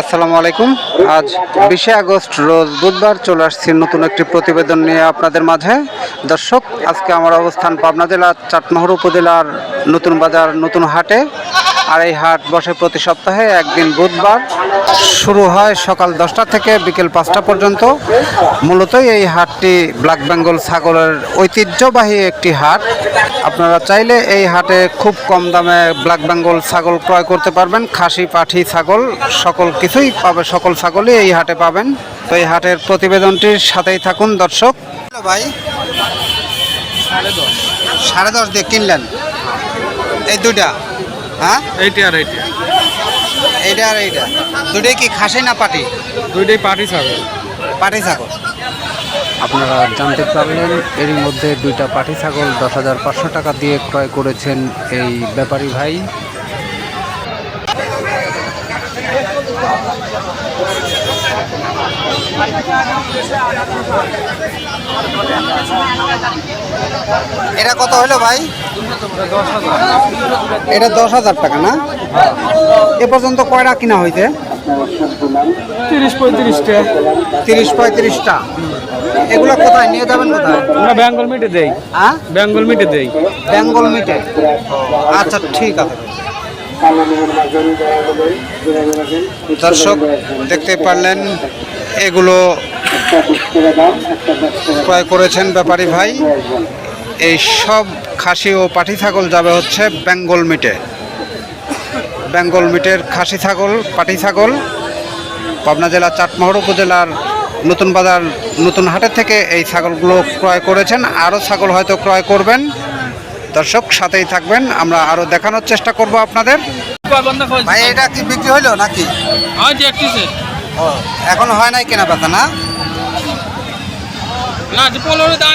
আসসালামু আলাইকুম। আজ বিশে আগস্ট রোজ বুধবার চলে আসছি নতুন একটি প্রতিবেদন নিয়ে আপনাদের মাঝে। দর্শক, আজকে আমার অবস্থান পাবনা জেলার চাটমোহর উপজেলার নতুন বাজার, নতুন হাটে। আর এই হাট বসে প্রতি সপ্তাহে একদিন বুধবার শুরু হয় সকাল দশটা থেকে বিকেল পাঁচটা পর্যন্ত। মূলতই এই হাটটি ব্ল্যাক বেঙ্গল ছাগলের ঐতিহ্যবাহী একটি হাট। আপনারা চাইলে এই হাটে খুব কম দামে ব্ল্যাক বেঙ্গল ছাগল ক্রয় করতে পারবেন। খাসি, পাঠি ছাগল, সকল কিছুই পাবে, সকল ছাগলই এই হাটে পাবেন। তো এই হাটের প্রতিবেদনটির সাথেই থাকুন দর্শক। ভাই। সাড়ে দশ। সাড়ে দশ দিয়ে কিনলেন? এই দুইটা? হ্যাঁ? এইটা আর এইটা। এইটা আর এইটা। দুটোই কি খাসি না পাটি? দুইটাই পার্টি ছাগল। পাটি ছাগল। আপনারা জানতে পারলেন এরই মধ্যে দুইটা পাটি ছাগল দশ হাজার পাঁচশো টাকা দিয়ে ক্রয় করেছেন এই ব্যাপারী ভাই। এটা কত হলো ভাই? এটা দশ হাজার টাকা না? এ পর্যন্ত কয়টা কিনা হয়েছে তিরিশ পঁয়ত্রিশটা। তিরিশ পঁয়ত্রিশটা। এগুলো কোথায়? নিয়ে যাবেন কোথায়? আমরা বেঙ্গল মিটে দেই। হ্যাঁ? বেঙ্গল মিটে দেই। বেঙ্গল মিটে? আচ্ছা ঠিক আছে। দর্শক দেখতে পারলেন এগুলো ক্রয় করেছেন ব্যাপারী ভাই। এই সব খাসি ও পাঠি ছাগল যাবে হচ্ছে বেঙ্গল মিটে। বেঙ্গল মিটের খাসি ছাগল পাটি ছাগল। পাবনা জেলার চাটমোহর উপজেলার নতুন বাজার নতুন হাটের থেকে এই ছাগলগুলো ক্রয় করেছেন। আরও ছাগল হয়তো ক্রয় করবেন। দর্শক সাথেই থাকবেন। আমরা আরও দেখানোর চেষ্টা করব আপনাদের। ভাই এটা কি বিক্রি হলো নাকি? হ্যাঁ ও এখন হয় নাই কেনা বেচা না? না পনেরো দাম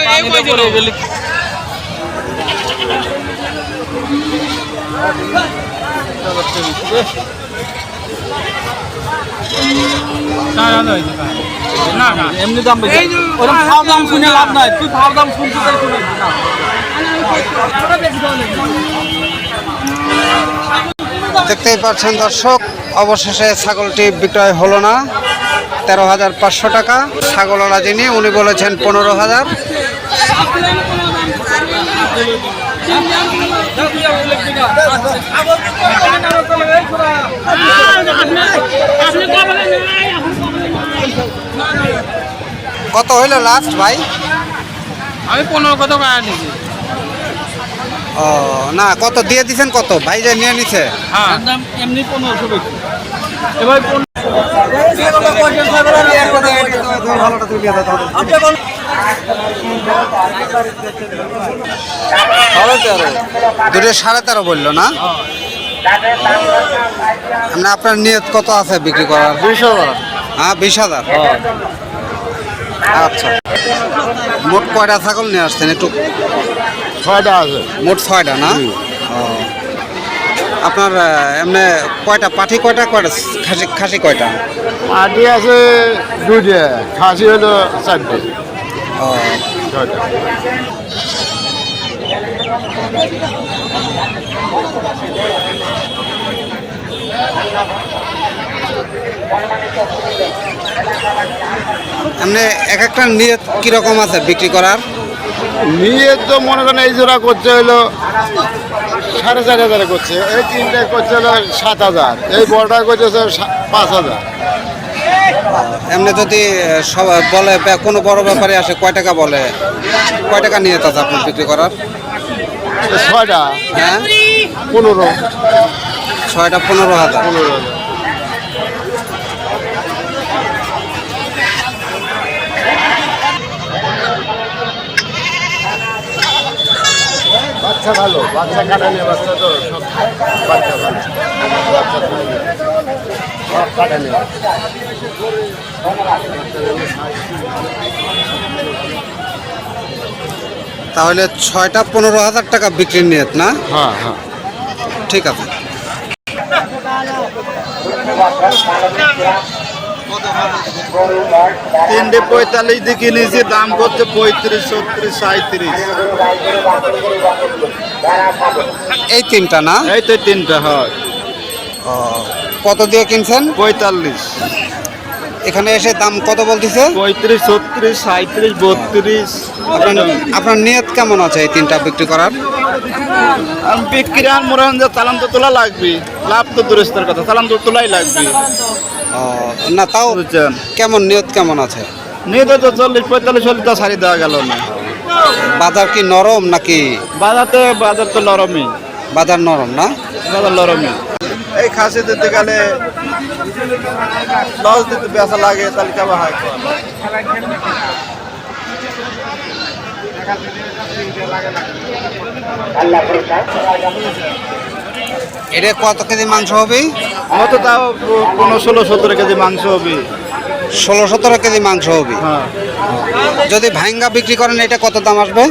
এমনি দাম ওরকম দাম শুনে লাভ নাই। তুই দাম শুনছিস শুনে দেখতেই পাচ্ছেন দর্শক অবশেষে ছাগলটি বিক্রয় হলো না। তেরো হাজার পাঁচশো টাকা। ছাগলওয়ালা যিনি উনি বলেছেন পনেরো হাজার। কত হইল লাস্ট ভাই? আমি পনেরো কত টাকা নিয়েছি ও না কত দিয়ে দিছেন কত? ভাই যে নিয়ে নিছে। হ্যাঁ। এমনি পনেরোশো এবার দুটো সাড়ে তেরো বলল না? মানে আপনার নিয়ত কত আছে বিক্রি করার? বিশ হাজার। হ্যাঁ বিশ হাজার? আচ্ছা। মোট কয়টা ছাগল নিয়ে আসছেন একটু? ছয়টা আছে। মোট ছয়টা না। আপনার এমনি কয়টা? পাঠি কয়টা কয়টা? খাসি খাসি কয়টা? আটি আছে দুইটা খাসি হলো চারটে। ও। এমনি এক একটা নিয়ত কীরকম আছে বিক্রি করার? নিয়ে তো মনে করেন এই জোড়া করছে হলো সাড়ে চার হাজারে করছে। এই তিনটে করছে হলো সাত হাজার। এই বড়টা করছে পাঁচ হাজার। এমনি যদি সব বলে কোনো বড় ব্যাপারে আসে কয় টাকা বলে? কয় টাকা নিয়ে আছে আপনার বিক্রি করার? ছয়টা। হ্যাঁ? পনেরো। ছয়টা পনেরো হাজার। পনেরো হাজার। বাচ্চা ভালো বাচ্চা কাটানি বাচ্চা তো সব বাচ্চা ভালো। বাচ্চা সব কাটানি তাহলে ছয়টা পনেরো হাজার টাকা বিক্রি নিয়ত না? হ্যাঁ হ্যাঁ। ঠিক আছে। তিনটে পঁয়তাল্লিশ দিয়ে কিনেছি দাম করছে পঁয়ত্রিশ ছত্রিশ সাঁত্রিশ এই তিনটা না? এই তো তিনটা হয়। কত দিয়ে কিনছেন? পঁয়তাল্লিশ। এখানে এসে দাম কত বলতেছে? পঁয়ত্রিশ ছত্রিশ সাঁত্রিশ বত্রিশ। আপনার নিয়ত কেমন আছে এই তিনটা বিক্রি করার? বিক্রি আর মনে হয় যে চালান তো তোলা লাগবে। লাভ তো দূরস্থের কথা চালান তো তোলাই লাগবে। না তাও বুঝছেন? কেমন নিয়ত কেমন আছে? নিয়ে তো চল্লিশ পঁয়তাল্লিশ চল্লিশ সারি দেওয়া গেল না। বাজার কি নরম নাকি? বাজারতে বাজার তো নরমই। বাজার নরম না? বাজার নরমই। এই খাসি দিতে গেলে লস দিতে বেসা লাগে তাহলে কেমন হয়? এটা কত কেজি মাংস হবে? অত তাও কোনো ষোলো সতেরো কেজি মাংস হবে। ষোলো সতেরো কেজি মাংস হবে? হ্যাঁ। যদি ভাঙ্গা বিক্রি করেন এটা কত দাম আসবে?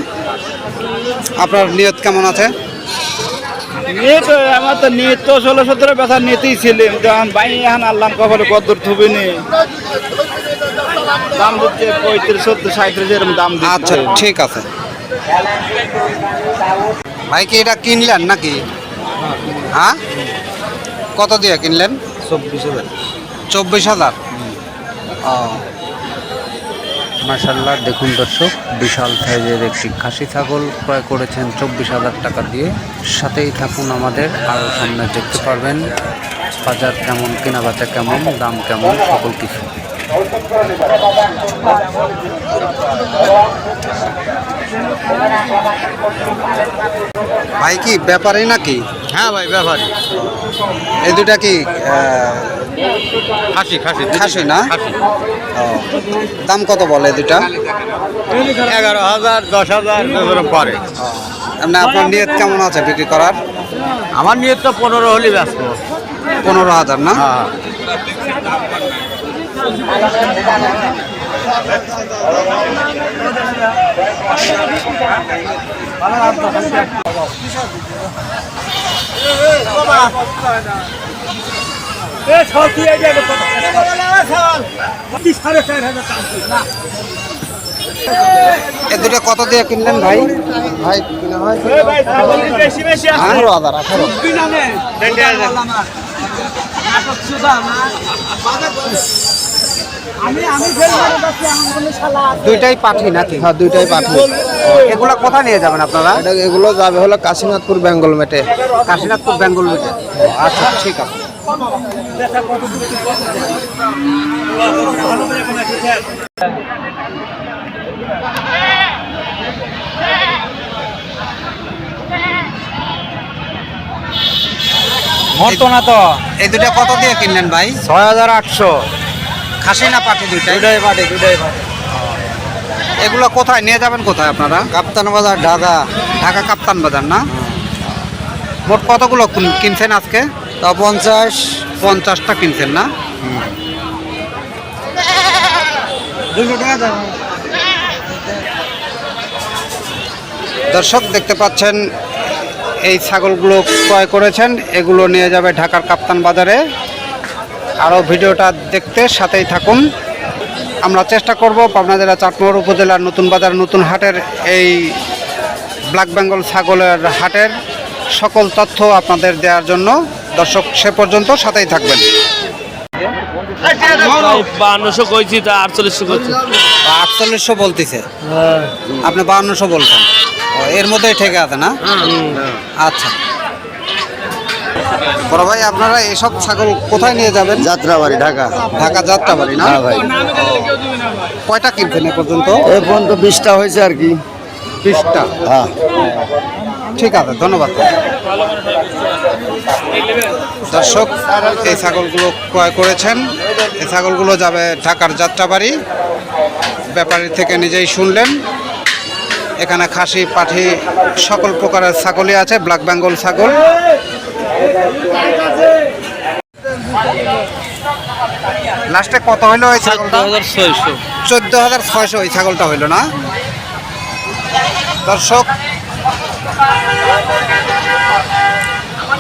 আপনার নিয়ত কেমন আছে? নিয়ে তো আমার তো নিয়ে তো ষোলো সতেরো বেচা নিতেই ছিলাম যখন বাই এখন আল্লাহ কখনো কদ্দুর থুবি নি দাম দিচ্ছে পঁয়ত্রিশ সত্তর সাঁত্রিশ এরকম দাম আচ্ছা ঠিক আছে। ভাই কি এটা কিনলেন নাকি? হ্যাঁ? কত দিয়ে কিনলেন? চব্বিশ হাজার। চব্বিশ হাজার? মাসাল্লাহ দেখুন দর্শক বিশাল সাইজের একটি খাসি ছাগল ক্রয় করেছেন চব্বিশ হাজার টাকা দিয়ে। সাথেই থাকুন আমাদের আরও সামনে দেখতে পারবেন বাজার কেমন কেনা বেচা কেমন দাম কেমন সকল কিছু। ভাই কি ব্যাপারী নাকি? হ্যাঁ ভাই ব্যাপারী এই দুটা কি খাসি খাসি খাসি না। দাম কত বলে দুটা? এগারো হাজার দশ হাজার পরে এমনি আপনার নিয়ত কেমন আছে বিক্রি করার? আমার নিয়ে তো পনেরো হলে ব্যস্ত। পনেরো হাজার না? হ্যাঁ। এই দুটো কত দিয়ে কিনলেন ভাই? ভাই কিনা হয়? আঠারো হাজার আঠারো। দুইটাই পাঠি নাকি? হ্যাঁ দুইটাই পাঠি। এগুলা কোথায় নিয়ে যাবেন আপনারা? এটা এগুলো যাবে হলো কাশীনাথপুর বেঙ্গল মেটে। কাশীনাথপুর বেঙ্গল রুটে আচ্ছা ঠিক আছে। মরতো না তো। এই দুটা কত দিয়ে কিনলেন ভাই? ছয় হাজার আটশো। খাসি না পাঠি দুইটাই? দুটাই পাটে দুটাই পাটে। এগুলো কোথায়? নিয়ে যাবেন কোথায় আপনারা? কাপ্তান বাজার ঢাকা। ঢাকা কাপ্তান বাজার না? মোট কতগুলো কিন- কিনছেন আজকে? তা পঞ্চাশ। পঞ্চাশটা কিনছেন না? দর্শক দেখতে পাচ্ছেন এই ছাগলগুলো ক্রয় করেছেন। এগুলো নিয়ে যাবে ঢাকার কাপ্তান বাজারে। আরও ভিডিওটা দেখতে সাথেই থাকুন। আমরা চেষ্টা করব পাবনা জেলা চাটমোহর উপজেলার নতুন বাজার নতুন হাটের এই ব্ল্যাক বেঙ্গল ছাগলের হাটের সকল তথ্য আপনাদের দেওয়ার জন্য। দর্শক সে পর্যন্ত সাথেই থাকবেন। বান্নশো কইছি তা আটচল্লিশশো করছি আটচল্লিশশো বলতেছে। আপনি বাউন্নশো বলছেন। এর মধ্যেই ঠেকে আছে না? আচ্ছা। বড় ভাই আপনারা এসব ছাগল কোথায় নিয়ে যাবেন? যাত্রাবাড়ি ঢাকা। ঢাকা যাত্রাবাড়ি না? ভাই। কয়টা কিনছেন এ পর্যন্ত? এই পর্যন্ত বিশটা হয়েছে আর কি। বিশটা? হ্যাঁ। ঠিক আছে ধন্যবাদ। দর্শক এই ছাগলগুলো ক্রয় করেছেন। এই ছাগলগুলো যাবে ঢাকার যাত্রাবাড়ি। ব্যাপারী থেকে নিজেই শুনলেন। এখানে খাসি পাঠি সকল প্রকারের ছাগলই আছে ব্ল্যাক বেঙ্গল ছাগল। লাস্টে কত হইল ওই ছাগলটা? চোদ্দ হাজার ছয়শো। ওই ছাগলটা হইল না? দর্শক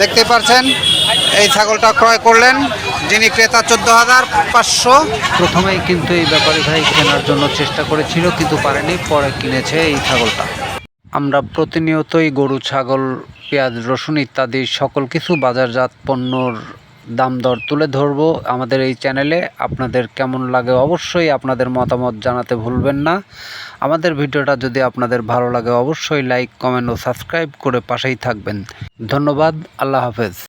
দেখতে পাচ্ছেন এই ছাগলটা ক্রয় করলেন যিনি ক্রেতা চোদ্দ হাজার পাঁচশো। প্রথমেই কিন্তু এই ব্যাপারে ভাই কেনার জন্য চেষ্টা করেছিল কিন্তু পারেনি পরে কিনেছে এই ছাগলটা। আমরা প্রতিনিয়তই গরু, ছাগল, পেঁয়াজ, রসুন ইত্যাদি সকল কিছু বাজারজাত পণ্যর দাম দর তুলে ধরব আমাদের এই চ্যানেলে। আপনাদের কেমন লাগে অবশ্যই আপনাদের মতামত জানাতে ভুলবেন না। আমাদের ভিডিওটা যদি আপনাদের ভালো লাগে অবশ্যই লাইক, কমেন্ট ও সাবস্ক্রাইব করে পাশেই থাকবেন। ধন্যবাদ, আল্লাহ হাফেজ।